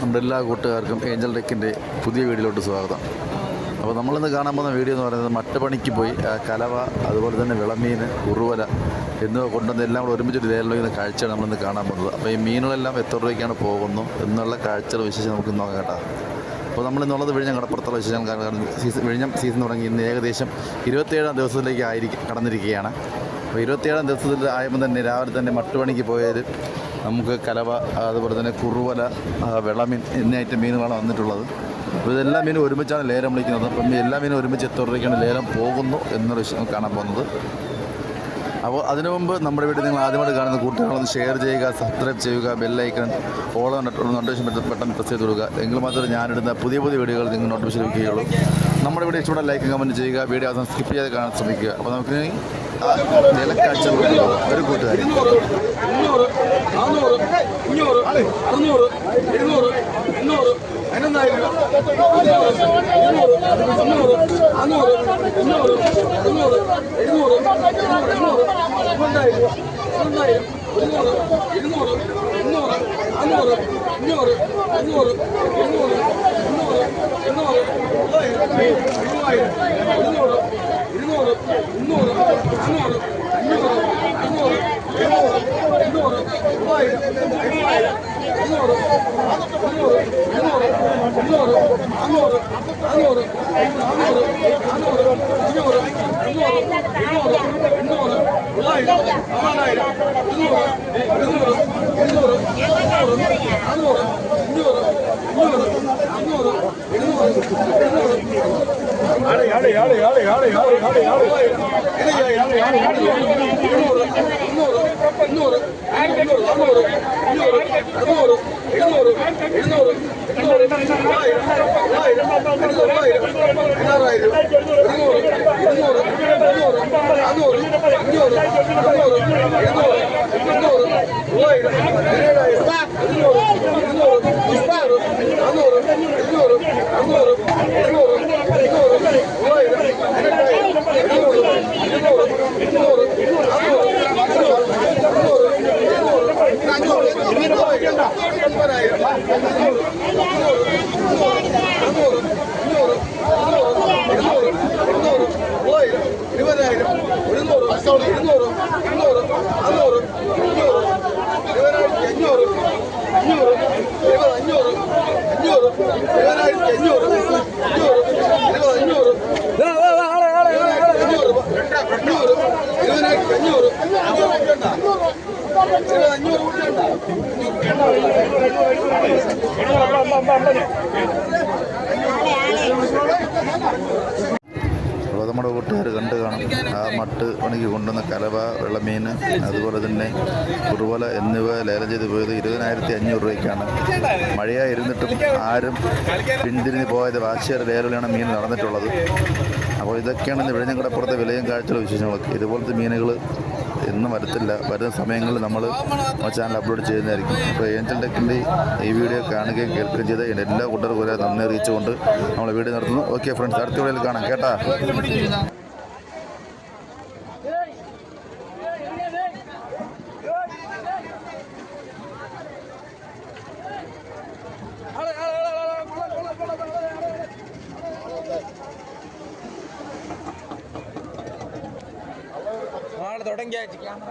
നമ്മുടെ എല്ലാ കൂട്ടുകാർക്കും ഏഞ്ചൽ ഡെക്കിന്റെ പുതിയ വീഡിയോയിലോട്ട് സ്വാഗതം. അപ്പോൾ നമ്മളിന്ന് കാണാൻ പോകുന്ന വീഡിയോ എന്ന് പറയുന്നത് മട്ടപ്പണിക്ക് പോയി കലവ അതുപോലെ തന്നെ വിളമീൻ ഉറുവല എന്നിവ കൊണ്ടുവന്ന് എല്ലാം കൂടെ ഒരുമിച്ചൊരു ലേലം കാഴ്ചയാണ് നമ്മളിന്ന് കാണാൻ പോകുന്നത്. അപ്പോൾ ഈ മീനുകളെല്ലാം എത്ര രൂപയ്ക്കാണ് പോകുന്നു എന്നുള്ള കാഴ്ചകൾ വിശേഷം നമുക്ക് നോക്കാം കേട്ടോ. അപ്പോൾ നമ്മളിന്നുള്ളത് വിഴിഞ്ഞം കടപ്പുറത്തുള്ള വിശേഷം കാരണം സീസൺ വിഴിഞ്ഞം സീസൺ തുടങ്ങി ഇന്ന് ഏകദേശം ഇരുപത്തിയേഴാം ദിവസത്തിലേക്ക് ആയിരിക്കും കടന്നിരിക്കുകയാണ്. അപ്പോൾ ഇരുപത്തിയേഴാം ദിവസത്തിൽ ആയപ്പോൾ തന്നെ രാവിലെ തന്നെ മട്ടുപണിക്ക് പോയാൽ നമുക്ക് കലവ അതുപോലെ തന്നെ കുറുവല ആ, വിളമീൻ എന്നീ ഐറ്റം മീനുകളാണ് വന്നിട്ടുള്ളത്. അപ്പോൾ ഇതെല്ലാ മീനും ഒരുമിച്ചാണ് ലേലം വിളിക്കുന്നത്. അപ്പം എല്ലാ മീനും ഒരുമിച്ച് എത്ര രൂപയ്ക്കാണ് ലേലം പോകുന്നു എന്നൊരു കാണാൻ പോകുന്നത്. അപ്പോൾ അതിനു മുമ്പ് നമ്മുടെ വീട്ടിൽ നിങ്ങൾ ആദ്യമായിട്ട് കാണുന്ന കൂട്ടുകാരൊന്ന് ഷെയർ ചെയ്യുക സബ്സ്ക്രൈബ് ചെയ്യുക ബെല്ലൈക്കൺ ഫോളോ നോട്ടിഫിക്കേഷൻ പെട്ടെന്ന് പ്രസ് ചെയ്ത് കൊടുക്കുക. എങ്കിൽ മാത്രമേ ഞാനിടുന്ന പുതിയ പുതിയ വീഡിയോകൾ നിങ്ങൾ നോട്ടിഫിക്കേഷൻ ലഭിക്കുകയുള്ളൂ നമ്മുടെ വീഡിയോ ഇഷ്ടപ്പെട്ട ലൈക്ക് കമന്റ് ചെയ്യുക. വീഡിയോ അവസാനം സ്കിപ്പ് ചെയ്യാതെ കാണാൻ ശ്രമിക്കുക. അപ്പോൾ നമുക്ക് നിലക്കാഴ്ച ഒരു കൂട്ടുകാരി. അഞ്ഞൂറ് അറുന്നൂറ് എഴുന്നൂറ് എണ്ണൂറ് പതിനൊന്നായിരം ഇരുന്നൂറ് മുന്നൂറ് നാനൂറ് അഞ്ഞൂറ് എഴുന്നൂറ് എണ്ണൂറ് അറുന്നൂറ് എണ്ണൂറ് എണ്ണൂറ് ரெண்டாயிரம் ரெண்டாயிரம் இருநூறு முந்நூறு அஞ்சூறு இன்னூறு அஞ்சூறு இருநூறு முந்நூறு எண்ணூறு தொள்ளாயிரம் மூவாயிரம் முந்நூறு இருநூறு முந்நூறு அஞ்சூறு அஞ்சூறு அஞ்சூறு இருநூறு எண்ணூறு தொள்ளாயிரம் ஐநூறு ஐநூறு முந்நூறு ஆடு ஆடு ஆடு ஆடு ஆடு ஆடு ஆடு ஆடு ஆடு ஆடு ஆடு ஆடு ஆடு ஆடு ഇരുന്നൂറ് ഇരുന്നൂറ് ഇരുന്നൂറ് ഇരുന്നൂറ് നമ്മുടെ കൂട്ടുകാർ കണ്ട് കാണും. ആ മട്ട് പണിക്ക് കൊണ്ടുവന്ന കലവ വെള്ളമീൻ അതുപോലെ തന്നെ കുറുവല എന്നിവ ലേലം ചെയ്ത് പോയത് ഇരുപതിനായിരത്തി അഞ്ഞൂറ് രൂപയ്ക്കാണ്. മഴയായിരുന്നിട്ടും ആരും പിന്തിരിഞ്ഞ് പോയത് വാശിയുടെ ലേലമാണ് മീൻ നടന്നിട്ടുള്ളത്. അപ്പോൾ ഇതൊക്കെയാണ് ഇന്ന് വിഴിഞ്ഞങ്കടപ്പുറത്തെ വിലയും കാഴ്ചകളും വിശേഷങ്ങളൊക്കെ. ഇതുപോലത്തെ മീനുകൾ എന്നും വരത്തില്ല. വരുന്ന സമയങ്ങളിൽ നമ്മൾ ചാനൽ അപ്ലോഡ് ചെയ്യുന്നതായിരിക്കും. അപ്പോൾ ഏഞ്ചൽ ടെക്കിന്റെ ഈ വീഡിയോ കാണുകയും കേൾക്കുകയും ചെയ്ത് എല്ലാ കൂട്ടർക്കും നന്ദി അറിയിച്ചുകൊണ്ട് നമ്മൾ വീഡിയോ നടത്തുന്നു ഓക്കെ ഫ്രണ്ട്സ് അടുത്ത വീഡിയോയിൽ കാണാം. കേട്ടാ. തുടങ്ങിയ ക്യാമറ